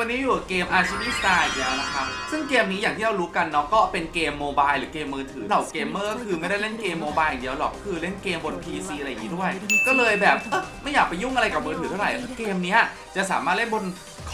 วันนี้อยู่กับเกม Archivy Star อีกแล้วนะครับ ซึ่งเกมนี้อย่างที่เรารู้กันเนาะก็เป็นเกมโมบายหรือเกมมือถือเหล่าเกมเมอร์ก็คือไม่ได้เล่นเกมโมบายอย่างเดียวหรอกคือเล่นเกมบน PC อะไรอย่างนี้ด้วย ก็เลยแบบเอ๊ะไม่อยากไปยุ่งอะไรกับมือถือเท่าไหร่เกมเนี้ยจะสามารถเล่นบน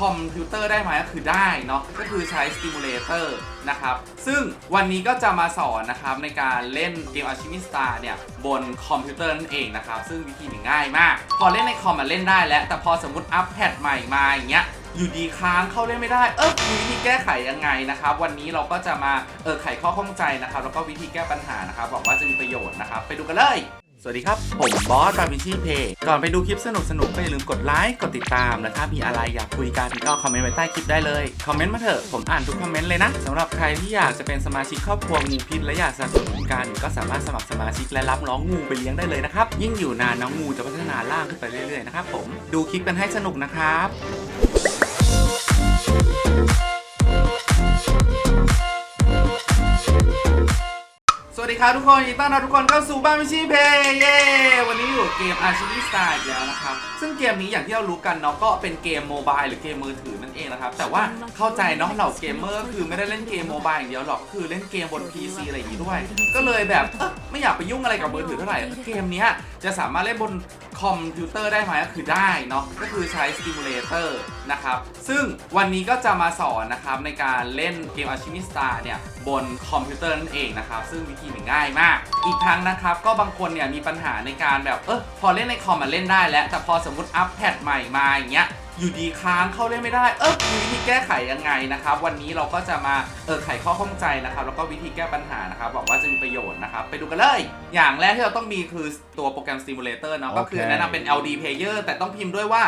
คอมพิวเตอร์ได้ไหมก็คือได้เนาะก็คือใช้ Stimulator นะครับ ซึ่งวันนี้ก็จะมาสอนนะครับในการเล่นเกม Archivy Star เนี่ยบนคอมพิวเตอร์นั่นเองนะครับ ซึ่งวิธีมันง่ายมาก พอเล่นในคอมมันเล่นได้แล้ว แต่พอสมมติอัปแพดใหม่มาอย่างเงี้ย อยู่ดีค้างเข้าเล่นไม่ได้ เออมีวิธีแก้ไขยังไงนะครับ วันนี้เราก็จะมาเออไขข้อข้องใจนะครับ แล้วก็วิธีแก้ปัญหานะครับบอกว่าจะมีประโยชน์นะครับ ไปดูกันเลยสวัสดีครับ ผมบอสบาบิชีเพย์ก่อนไปดูคลิปสนุกๆก็อย่าลืมกดไลค์ กดติดตาม และถ้ามีอะไรอยากคุยกันก็คอมเมนต์ไว้ใต้คลิปได้เลย คอมเมนต์มาเถอะ ผมอ่านทุกคอมเมนต์เลยนะสำหรับใครที่อยากจะเป็นสมาชิกครอบครัวงูพิษและอยากสนับสนุนกันก็สามารถสมัครสมาชิกและรับน้องงูไปเลี้ยงได้เลยนะครับ ยิ่งอยู่นานน้องงูจะพัฒนาล่างขึ้นไปเรื่อยๆนะครับผม ดูคลิปกันให้สนุกนะครับ สวัสดีครับทุกคนยินดีต้อนรับทุกคนเข้าสู่บ้านมิชีเพย์เย้วันนี้อยู่เกม Archivy Star อีกแล้วนะครับ ซึ่งเกมนี้อย่างที่เรารู้กันเนาะก็เป็นเกมโมบายหรือเกมมือถือนั่นเองนะครับ แต่ว่าเข้าใจเนาะเหล่าเกมเมอร์ก็คือไม่ได้เล่นเกมโมบายอย่างเดียวหรอกคือเล่นเกมบน PC อะไรอย่างนี้ด้วย ก็เลยแบบเอ๊ะไม่อยากไปยุ่งอะไรกับมือถือเท่าไหร่เกมเนี้ยจะสามารถเล่นบนคอมพิวเตอร์ได้ไหมก็คือได้เนาะก็คือใช้สติมูลเลเตอร์นะครับ ซึ่งวันนี้ก็จะมาสอนนะครับในการเล่นเกมอาชิมิสตาเนี่ยบนคอมพิวเตอร์นั่นเองนะครับ ซึ่งวิธีมันง่ายมาก อีกทั้งนะครับ ก็บางคนเนี่ยมีปัญหาในการแบบเออพอเล่นในคอมมันเล่นได้แล้ว แต่พอสมมติอัปแพดใหม่มาอย่างเงี้ย อยู่ดีค้างเข้าเล่นไม่ได้ เออมีวิธีแก้ไขยังไงนะครับ วันนี้เราก็จะมาเออไขข้อข้องใจนะครับ แล้วก็วิธีแก้ปัญหานะครับบอกว่าจะมีประโยชน์นะครับ ไปดูกันเลย อย่างแรกที่เราต้องมีคือตัวโปรแกรม Stimulator เนาะ ก็คือโอเคแนะนำเป็น LD Player แต่ต้องพิมพ์ด้วยว่า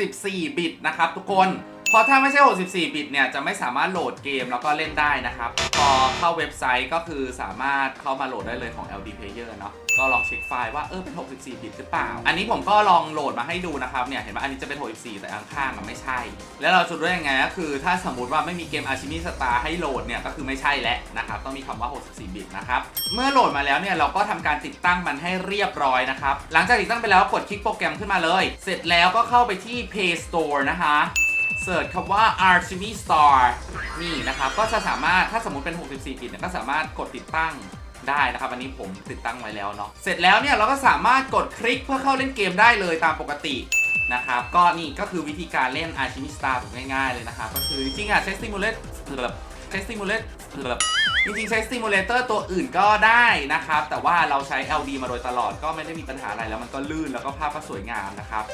64 บิตนะครับทุกคน เพราะถ้าไม่ใช่ 64 บิตเนี่ย จะไม่สามารถโหลดเกมแล้วก็เล่นได้นะครับ พอเข้าเว็บไซต์ก็คือสามารถเข้ามาโหลดได้เลยของ LD Player เนาะก็ลองเช็คไฟล์ว่า เออ เป็น 64 บิตหรือเปล่า อันนี้ผมก็ลองโหลดมาให้ดูนะครับ เนี่ย เห็นไหมอันนี้จะเป็น 64 แต่ข้างๆมันไม่ใช่ แล้วเราจะรู้ยังไงก็คือ ถ้าสมมติว่าไม่มีเกม Archimista ให้โหลดเนี่ย ก็คือไม่ใช่แล้วนะครับ ต้องมีคำว่า 64 บิตนะครับ เมื่อโหลดมาแล้วเนี่ย เราก็ทำการติดตั้งมันให้เรียบร้อยนะครับ หลังจากติดตั้งไปแล้วกดคลิกโปรแกรมขึ้นมาเลย เสร็จแล้วก็เข้าไปที่ Play Store นะคะ เสิร์ชคำว่า Archimy Star นี่นะครับ ก็จะสามารถถ้าสมมติเป็น 64บิตเนี่ยก็สามารถกดติดตั้งได้นะครับ อันนี้ผมติดตั้งไว้แล้วเนาะเสร็จแล้วเนี่ยเราก็สามารถกดคลิกเพื่อเข้าเล่นเกมได้เลยตามปกตินะครับก็นี่ก็คือวิธีการเล่น Archimy Star แบบง่ายๆเลยนะครับก็คือจริงๆอะใช้ Stimulate ใช้ Stimulate จริงๆ ใช้ Stimulator ตัวอื่นก็ได้นะครับ แต่ว่าเราใช้ LD มาโดยตลอดก็ไม่ได้มีปัญหาอะไรแล้วมันก็ลื่นแล้วก็ภาพก็สวยงามนะครับ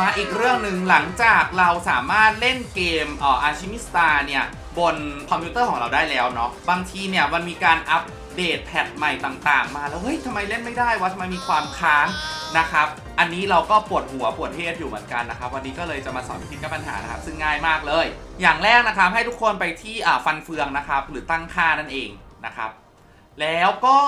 มาอีกเรื่องหนึ่งหลังจากเราสามารถเล่นเกมเอ่อ Archimi Star เนี่ยบนคอมพิวเตอร์ของเราได้แล้วเนาะบางทีเนี่ยมันมีการอัปเดตแพทใหม่ต่างๆ มาแล้วเฮ้ยทำไมเล่นไม่ได้วะทำไมมีความค้าง นะครับ อันนี้เราก็ปวดหัวปวดเทศอยู่เหมือนกันนะครับ วันนี้ก็เลยจะมาสอนวิธีแก้ปัญหานะครับ ซึ่งง่ายมากเลย อย่างแรกนะครับให้ทุกคนไปที่ฟันเฟืองนะครับ หรือตั้งค่านั่นเองนะครับ แล้วก็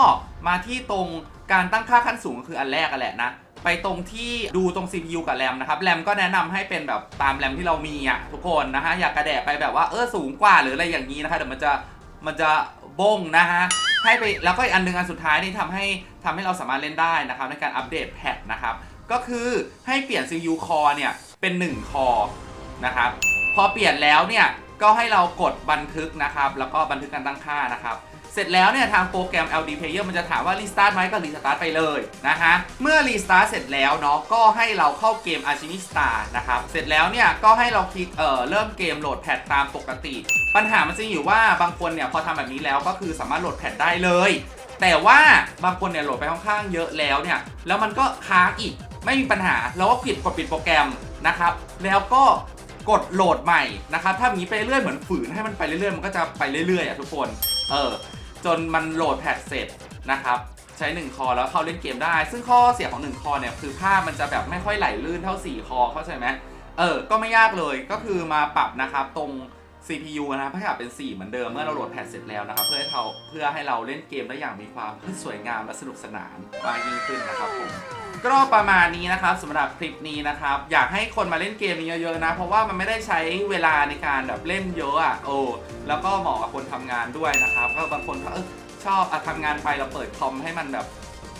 มาที่ตรงการตั้งค่าขั้นสูงก็คืออันแรกกันแหละนะ ไปตรงที่ดูตรง CPU กับแรมนะครับ แรมก็แนะนำให้เป็นแบบตามแรมที่เรามีอะทุกคนนะฮะ อย่ากกระแดะไปแบบว่าเออสูงกว่าหรืออะไรอย่างนี้นะคะเดี๋ยวมันจะมันจะบงนะฮะ ให้ไปแล้วก็อีกอันหนึงอันสุดท้ายนี่ทำให้ ทำให้เราสามารถเล่นได้นะครับในการอัปเดตแพทนะครับ ก็คือให้เปลี่ยน CPU core เนี่ยเป็น 1 core นะครับ พอเปลี่ยนแล้วเนี่ยก็ให้เรากดบันทึกนะครับ แล้วก็บันทึกการตั้งค่านะครับเสร็จแล้วเนี่ยทางโปรแกรม LD Player มันจะถามว่า Restart ไหมก็ Restart ไปเลยนะฮะ เมื่อ Restart เสร็จแล้วเนาะก็ให้เราเข้าเกม Archimi Star นะครับ เสร็จแล้วเนี่ยก็ให้เราคลิกเอ่อเริ่มเกมโหลดแพทตามปกติ ปัญหามันจะอยู่ว่าบางคนเนี่ยพอทำแบบนี้แล้วก็คือสามารถโหลดแพทได้เลย แต่ว่าบางคนเนี่ยโหลดไปค่อนข้างเยอะแล้วเนี่ย แล้วมันก็ค้างอีกไม่มีปัญหา เราก็ปิดกดปิดโปรแกรมนะครับ แล้วก็กดโหลดใหม่นะครับ ถ้าอย่างนี้ไปเรื่อยเหมือนฝืนให้มันไปเรื่อยๆ มันก็จะไปเรื่อยๆอะทุกคน เออ จนมันโหลดแพทเสร็จนะครับ ใช้ 1 คอแล้วเข้าเล่นเกมได้ ซึ่งข้อเสียของ 1 คอเนี่ยคือภาพมันจะแบบไม่ค่อยไหลลื่นเท่า 4 คอเข้าใจไหมเออ ก็ไม่ยากเลย ก็คือมาปรับนะครับตรง CPU นะครับให้กลับเป็น 4 เหมือนเดิมเมื่อเราโหลดแพทเสร็จแล้วนะครับ เพื่อให้เราเพื่อให้เราเล่นเกมได้อย่างมีความสวยงามและสนุกสนานมากยิ่งขึ้นนะครับผมก็ประมาณนี้นะครับสำหรับคลิปนี้นะครับ อยากให้คนมาเล่นเกมนี้เยอะๆนะ เพราะว่ามันไม่ได้ใช้เวลาในการแบบเล่นเยอะอะโอ้แล้วก็เหมาะกับคนทำงานด้วยนะครับ ก็บางคนก็เออชอบอะทำงานไปเราเปิดคอมให้มันแบบ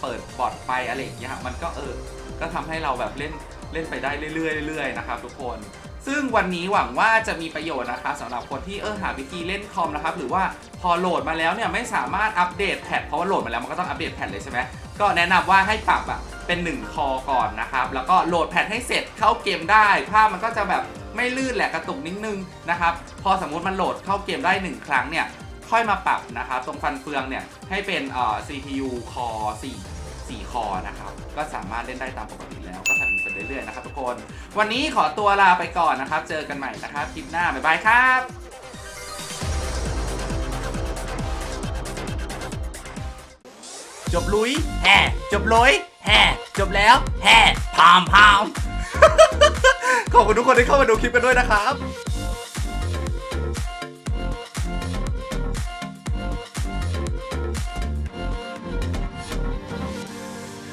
เปิดบอร์ดไปอะไรอย่างเงี้ยมันก็เออก็ทำให้เราแบบเล่นเล่นไปได้เรื่อยๆเรื่อยๆนะครับทุกคน ซึ่งวันนี้หวังว่าจะมีประโยชน์นะคะสำหรับคนที่เออหาวิธีเล่นคอมนะครับหรือว่าพอโหลดมาแล้วเนี่ยไม่สามารถอัปเดตแพทเพราะว่าโหลดมาแล้วมันก็ต้องอัปเดตแพทเลยใช่ไหมก็แนะนำว่าให้ปรับอะเป็น 1 คอก่อนนะครับแล้วก็โหลดแพทให้เสร็จเข้าเกมได้ภาพมันก็จะแบบไม่ลื่นแหละกระตุกนิดนึงนะครับพอสมมุติมันโหลดเข้าเกมได้ 1 ครั้งเนี่ยค่อยมาปรับนะครับตรงฟันเฟืองเนี่ยให้เป็นเอ่อ CPU Core 4 4 คอนะครับ ก็สามารถเล่นได้ตามปกติแล้ว ก็ทำไปเรื่อยๆนะครับทุกคน วันนี้ขอตัวลาไปก่อนนะครับ เจอกันใหม่นะครับคลิปหน้า บ๊ายบายครับจบลุยแห่จบลุยแห่จบแล้วแห่พามพามขอบคุณทุกคนที่เข้ามาดูคลิปกันด้วยนะครับ